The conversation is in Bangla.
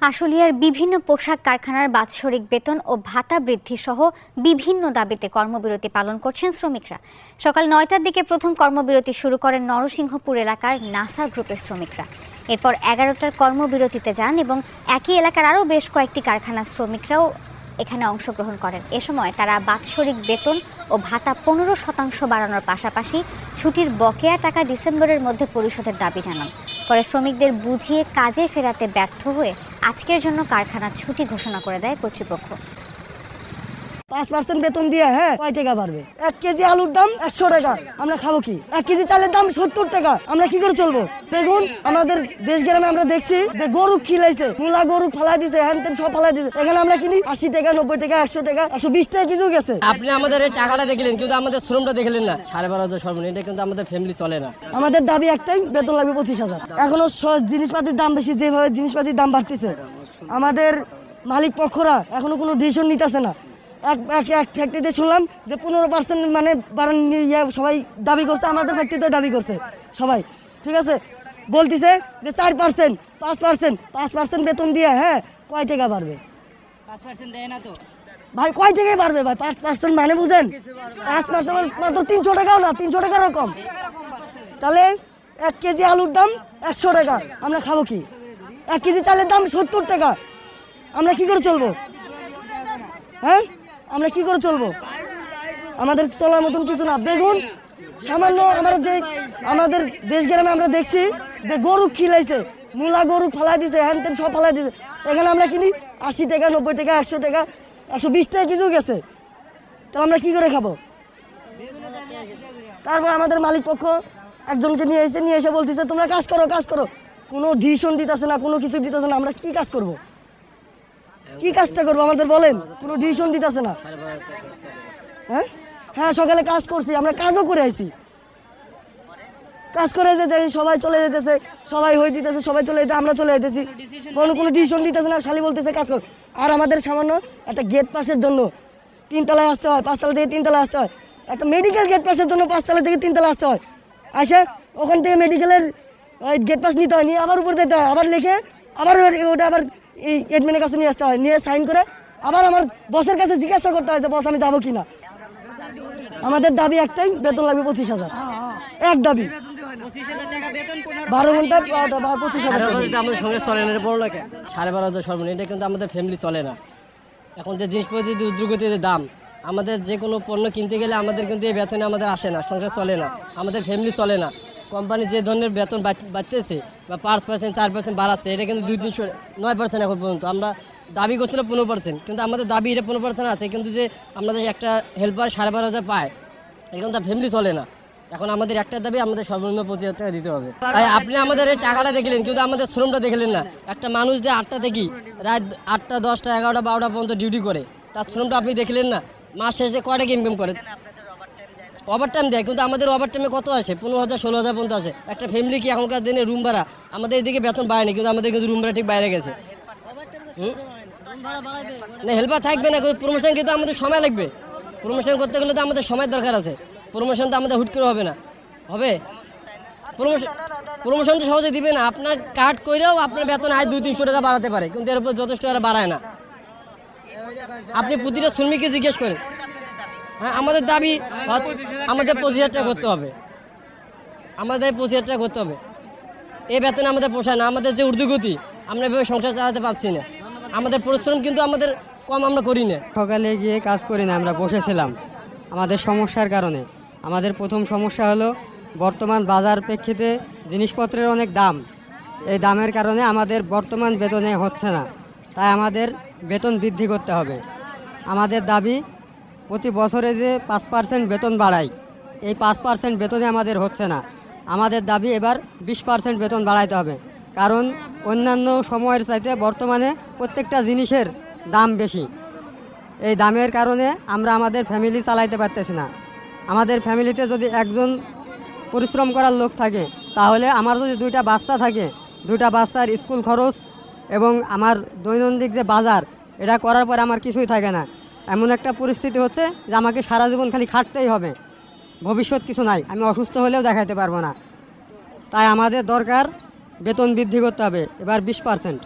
আশুলিয়ার বিভিন্ন পোশাক কারখানার বাৎসরিক বেতন ও ভাতা বৃদ্ধি সহ বিভিন্ন দাবিতে কর্মবিরতি পালন করছেন শ্রমিকরা। সকাল নয়টার দিকে প্রথম কর্মবিরতি শুরু করেন নরসিংহপুর এলাকার নাসা গ্রুপের শ্রমিকরা। এরপর এগারোটার কর্মবিরতিতে যান এবং একই এলাকার আরও বেশ কয়েকটি কারখানার শ্রমিকরাও এখানে অংশগ্রহণ করেন। এ সময় তারা বাৎসরিক বেতন ও ভাতা পনেরো শতাংশ বাড়ানোর পাশাপাশি ছুটির বকেয়া টাকা ডিসেম্বরের মধ্যে পরিশোধের দাবি জানান। পরে শ্রমিকদের বুঝিয়ে কাজে ফেরাতে ব্যর্থ হয়ে আজকের জন্য কারখানা ছুটি ঘোষণা করে দেয় কর্তৃপক্ষ। পাঁচ পার্সেন্ট বেতন দিয়ে হ্যাঁ কয় টাকা বাড়বে? এক কেজি আলুর দাম একশো টাকা। আমরা খাব কি? এক কেজি চালের দাম সত্তর টাকা। আমরা কি করে চলবো? বেগুন আমাদের দেশ গ্রামে আমরা দেখছি যে গরু খিলাইছে মূলা গরু ফালাই দিছে হ্যান তেন সব ফালাই দিছে। এখানে আমরা কিনি আশি টাকা নব্বই টাকা একশো টাকা একশো বিশ টাকা কিছু গেছে। আপনি আমাদের এই টাকাটা দেখলেন কিন্তু আমাদের শ্রমটা দেখলেন না। সাড়ে বারো হাজার সর্বনিম্ন এটা কিন্তু আমাদের ফ্যামিলি চলে না। আমাদের দাবি একটাই বেতন লাগবে পঁচিশ হাজার। এখনও জিনিসপাতির দাম বেশি যেভাবে জিনিসপাতির দাম বাড়তেছে। আমাদের মালিক পক্ষরা এখনও কোনো ডিসিশন নিতেছে না। এক এক এক ফ্যাক্টরিতে শুনলাম যে পনেরো পার্সেন্ট মানে বাড়ান ইয়ে সবাই দাবি করছে আমাদের ফ্যাক্টরিতে দাবি করছে সবাই ঠিক আছে? বলতিছে যে চার পার্সেন্ট পাঁচ পার্সেন্ট পাঁচ পার্সেন্ট বেতন দিয়ে হ্যাঁ কয় টাকা বাড়বে? ভাই কয় টাকায় বাড়বে ভাই? পাঁচ পার্সেন্ট মানে বুঝেন? পাঁচ পার্সেন্ট মাত্র তিনশো টাকাও না তিনশো টাকারও কম। তাহলে এক কেজি আলুর দাম একশো টাকা আমরা খাব কি? এক কেজি চালের দাম সত্তর টাকা আমরা কি করে চলবো? হ্যাঁ? আমরা কি করে চলবো? আমাদের চলার মতন কিছু না। বেগুন, সামান্য আমরা যে আমাদের দেশ গ্রামে আমরা দেখছি যে গরু খিলাইছে, মূলা গরু ফালাই দিছে, হ্যান তেন সব ফালাই দিছে। এখানে আমরা কিনি আশি টাকা, নব্বই টাকা, একশো টাকা, একশো বিশ টাকা কিছু গেছে। তাহলে আমরা কি করে খাব? তারপর আমাদের মালিক পক্ষ একজনকে নিয়ে এসে নিয়ে এসে বলতেছে, তোমরা কাজ করো কাজ করো। কোনো ডিসিশন দিতেছে না, কোনো কিছু দিতেছে না, আমরা কি কাজ করব? কি কাজটা করব আমাদের বলেন? কোনো ডিসিশন দিতেছে না। হ্যাঁ? হ্যাঁ সকালে কাজ করছি, আমরা কাজও করে আইছি। কাজ করে যেতে, সবাই চলে যেতেছে, সবাই হয়ে দিতেছে, সবাই চলে যেতে, আমরা চলে যেতেছি। কোনো কোনো ডিসিশন দিতেছে না, খালি বলতেছে কাজ কর। আর আমাদের সামান্য একটা গেট পাসের জন্য তিনতলায় আসতে হয়, পাঁচতলা থেকে তিনতলায় আসতে হয়। একটা মেডিকেল গেট পাসের জন্য পাঁচতলা থেকে তিনতলা আসতে হয়। আসে, ওখান থেকে মেডিকেলের গেট পাস নিতে হয় নিয়ে আবার উপরে যেতে হয়, আবার লিখে আবার ওটা আবার এই এডমিনের কাছে নিয়ে আসতে হয়। নিয়ে সাইন করে আবার আমার বসের কাছে জিজ্ঞাসা করতে হয় যে বস আমি যাব কিনা? আমাদের দাবি একটাই, বেতন লাগবে পঁচিশ হাজার। এক দাবি। বারো ঘণ্টা পঁচিশ হাজার। চলে না বড় লাগে। সাড়ে বারো হাজার সর্বনিম্ন, এটা কিন্তু আমাদের ফ্যামিলি চলে না। এখন যে জিনিসপত্রের যে উদ্যোগতির যে দাম, আমাদের যে কোনো পণ্য কিনতে গেলে আমাদের কিন্তু এই বেতনে আমাদের আসে না, সংসার চলে না, আমাদের ফ্যামিলি চলে না। কোম্পানি যে ধরনের বেতন বাড়তেছে বা পাঁচ পার্সেন্ট চার পার্সেন্ট বাড়াচ্ছে, এটা কিন্তু দুই তিনশো নয় পার্সেন্ট এখন পর্যন্ত। আমরা দাবি করছিল পনেরো পার্সেন্ট কিন্তু আমাদের দাবি এটা পনেরো পার্সেন্ট আছে, কিন্তু যে আমাদের একটা হেল্পার সাড়ে বারো হাজার পায়, এখন তার ফ্যামিলি চলে না। এখন আমাদের একটা দাবি, আমাদের সর্বনিম্ন পঁচিশ হাজার টাকা দিতে হবে। আপনি আমাদের এই টাকাটা দেখলেন, কিন্তু আমাদের শ্রমটা দেখলেন না। একটা মানুষ যে আটটা থেকে রাত আটটা, দশটা, এগারোটা, বারোটা পর্যন্ত ডিউটি করে, তার শ্রমটা আপনি দেখলেন না? মাস শেষে কয় টাকা ইনকাম করে? ওভার টাইম দেয়, কিন্তু আমাদের ওভার টাইমে কত আসে? পনেরো হাজার, ষোলো হাজার পর্যন্ত আছে একটা ফ্যামিলি কি এখনকার দিনে রুম ভাড়া? আমাদের এদিকে বেতন বাড়েনি, কিন্তু আমাদের কিন্তু রুম ভাড়া ঠিক বাইরে গেছে? না হেল্পার থাকবে না প্রমোশন কিন্তু আমাদের সময় লাগবে। প্রমোশন করতে গেলে তো আমাদের সময় দরকার আছে। প্রমোশন তো আমাদের হুট করে হবে না। হবে? প্রমোশন প্রমোশন তো সহজে দিবে না। আপনার কাট কইরেও আপনার বেতন আয় দুই, তিনশো টাকা বাড়াতে পারে, কিন্তু এর উপর যথেষ্ট আর বাড়ায় না। আপনি প্রতিটা শ্রমিককে জিজ্ঞেস করেন। হ্যাঁ আমাদের দাবি আমাদের পঁচিশ হাজার টাকা করতে হবে। আমাদের পঁচিশ হাজার টাকা করতে হবে। এই বেতনে আমাদের পোষায় না, আমাদের যে ঊর্ধ্বগতি আমরা এভাবে সংসার চালাতে পারছি না। আমাদের পরিশ্রম কিন্তু আমাদের কম আমরা করি না। সকালে গিয়ে কাজ করি না, আমরা বসেছিলাম। আমাদের সমস্যার কারণে। আমাদের প্রথম সমস্যা হলো, বর্তমান বাজার প্রেক্ষিতে জিনিসপত্রের অনেক দাম। এই দামের কারণে আমাদের বর্তমান বেতনে হচ্ছে না। তাই আমাদের বেতন বৃদ্ধি করতে হবে। আমাদের দাবি প্রতি বছরে যে পাঁচ পার্সেন্ট বেতন বাড়াই, এই পাঁচ পার্সেন্ট বেতনে আমাদের হচ্ছে না। আমাদের দাবি এবার বিশ পার্সেন্ট বেতন বাড়াইতে হবে। কারণ অন্যান্য সময়ের চাইতে বর্তমানে প্রত্যেকটা জিনিসের দাম বেশি। এই দামের কারণে আমরা আমাদের ফ্যামিলি চালাইতে পারতেছি না। আমাদের ফ্যামিলিতে যদি একজন পরিশ্রম করার লোক থাকে, তাহলে আমার যদি দুইটা বাচ্চা থাকে, দুইটা বাচ্চার স্কুল খরচ এবং আমার দৈনন্দিন যে বাজার, এটা করার পরে আমার কিছুই থাকে না। এমন একটা পরিস্থিতি হচ্ছে যে আমাকে সারা জীবন খালি খাটতেই হবে। ভবিষ্যৎ কিছু নাই, আমি অসুস্থ হলেও দেখাতে পারব না। তাই আমাদের দরকার বেতন বৃদ্ধি করতে হবে, এবার বিশ পার্সেন্ট